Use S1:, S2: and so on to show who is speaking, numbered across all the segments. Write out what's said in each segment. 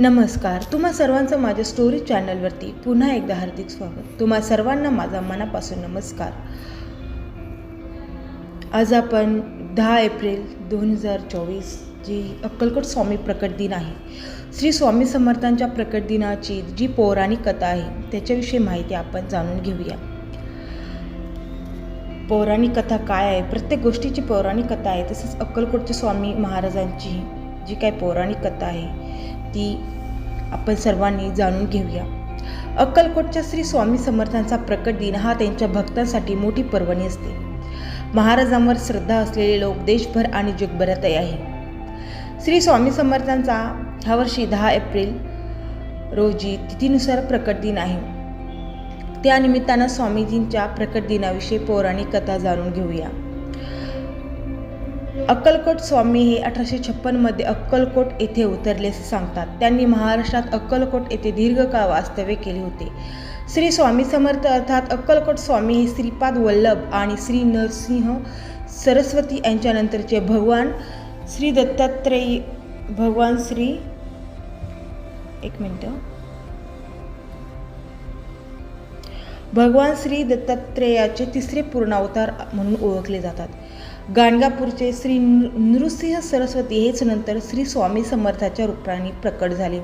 S1: नमस्कार तुम्हा सर्वांचं माझ्या स्टोरी चॅनलवरती पुन्हा एकदा हार्दिक स्वागत. तुम्हा सर्वांना माझा मनापासून नमस्कार. आज आपण दहा एप्रिल दोन हजार चोवीस जी अक्कलकोट स्वामी प्रकट दिन आहे. श्री स्वामी समर्थांच्या प्रकट दिनाची जी पौराणिक कथा आहे त्याच्याविषयी माहिती आपण जाणून घेऊया. पौराणिक कथा काय आहे? प्रत्येक गोष्टीची पौराणिक कथा आहे तसेच अक्कलकोटच्या स्वामी महाराजांची जी काय पौराणिक कथा आहे ती आपण सर्वांनी जाणून घेऊया. अक्कलकोटच्या श्री स्वामी समर्थांचा प्रकट दिन हा त्यांच्या भक्तांसाठी मोठी पर्वणी असते. महाराजांवर श्रद्धा असलेले लोक देशभर आणि जगभरातही आहे. श्री स्वामी समर्थांचा ह्या वर्षी दहा एप्रिल रोजी तिथीनुसार प्रकट दिन आहे. त्या निमित्तानं स्वामीजींच्या प्रकट दिनाविषयी पौराणिक कथा जाणून घेऊया. अक्कलकोट स्वामी हे अठराशे छप्पनमध्ये अक्कलकोट येथे उतरले असे सांगतात. त्यांनी महाराष्ट्रात अक्कलकोट येथे दीर्घकाळ वास्तव्य केले होते. श्री स्वामी समर्थ अर्थात अक्कलकोट स्वामी हे श्रीपाद वल्लभ आणि श्री नरसिंह सरस्वती यांच्यानंतरचे भगवान श्री दत्तात्रेय भगवान श्री एक मिनटं. भगवान श्री दत्तात्रेयाचे तिसरे पूर्णावतार म्हणून ओळखले जातात. गाणगापूरचे श्री नृ- नृसिंह सरस्वती हेच नंतर श्री स्वामी समर्थाच्या रूपाने प्रकट झाले.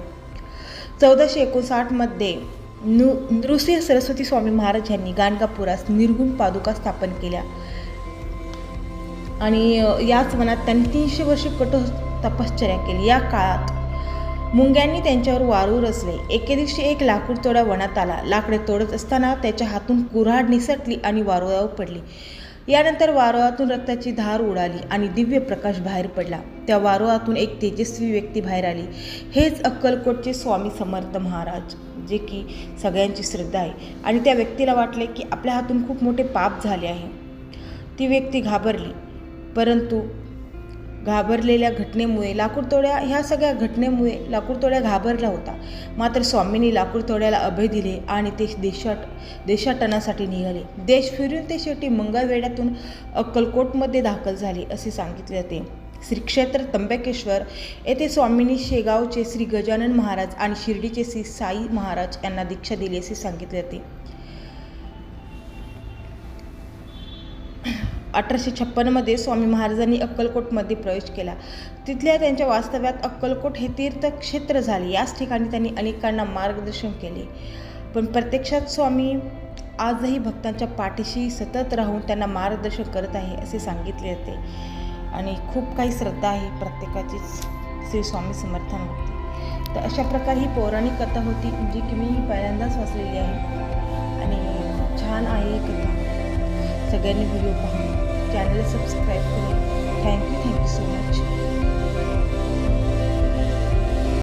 S1: चौदाशे एकोणसाठमध्ये नृ नृसिंह सरस्वती स्वामी महाराज यांनी गाणगापुरास निर्गुण पादुका स्थापन केल्या. आणि याच वनात त्यांनी तीनशे वर्षे कठोर तपश्चर्या केली. या काळात मुंग्यांनी त्यांच्यावर वारू रचले. एके दिवशी एक लाकूड तोडा वनात आला. लाकडे तोडत असताना त्याच्या हातून कुऱ्हाड निसटली आणि वारुळावर पडली. यानंतर वारुळातून रक्ताची धार उडाली आणि दिव्य प्रकाश बाहेर पडला. त्या वारुळातून एक तेजस्वी व्यक्ती बाहेर आली. हेच अक्कलकोटचे स्वामी समर्थ महाराज जे की सगळ्यांची श्रद्धा आहे. आणि त्या व्यक्तीला वाटले की आपल्या हातून खूप मोठे पाप झाले आहे. ती व्यक्ती घाबरली. परंतु घाबरलेल्या घटनेमुळे लाकूडतोड्या ह्या सगळ्या घटनेमुळे लाकूडतोड्या घाबरला होता. मात्र स्वामींनी लाकूडतोड्याला अभय दिले आणि ते देशाट देशाटनासाठी निघाले. देश फिरून ते शेवटी मंगळवेढ्यातून अक्कलकोटमध्ये दाखल झाले असे सांगितले जाते. श्री क्षेत्र त्र्यंबकेश्वर येथे स्वामींनी शेगावचे श्री गजानन महाराज आणि शिर्डीचे श्री साई महाराज यांना दीक्षा दिली असे सांगितले जाते. अठराशे छप्पनमध्ये स्वामी महाराजांनी अक्कलकोटमध्ये प्रवेश केला. तिथल्या त्यांच्या वास्तव्यात अक्कलकोट हे तीर्थक्षेत्र झाले. याच ठिकाणी त्यांनी अनेकांना मार्गदर्शन केले. पण प्रत्यक्षात स्वामी आजही भक्तांच्या पाठीशी सतत राहून त्यांना मार्गदर्शन करत आहे असे सांगितले जाते. आणि खूप काही श्रद्धा आहे प्रत्येकाचीच श्री स्वामी समर्थांवरती तर अशा प्रकारे ही पौराणिक कथा होती जी की मी पहिल्यांदाच वाचलेली आहे. आणि छान आहे कथा. सगळ्यांनी व्हिडिओ पाहून. चॅनल सबस्क्राईब करेल thank you thank you so much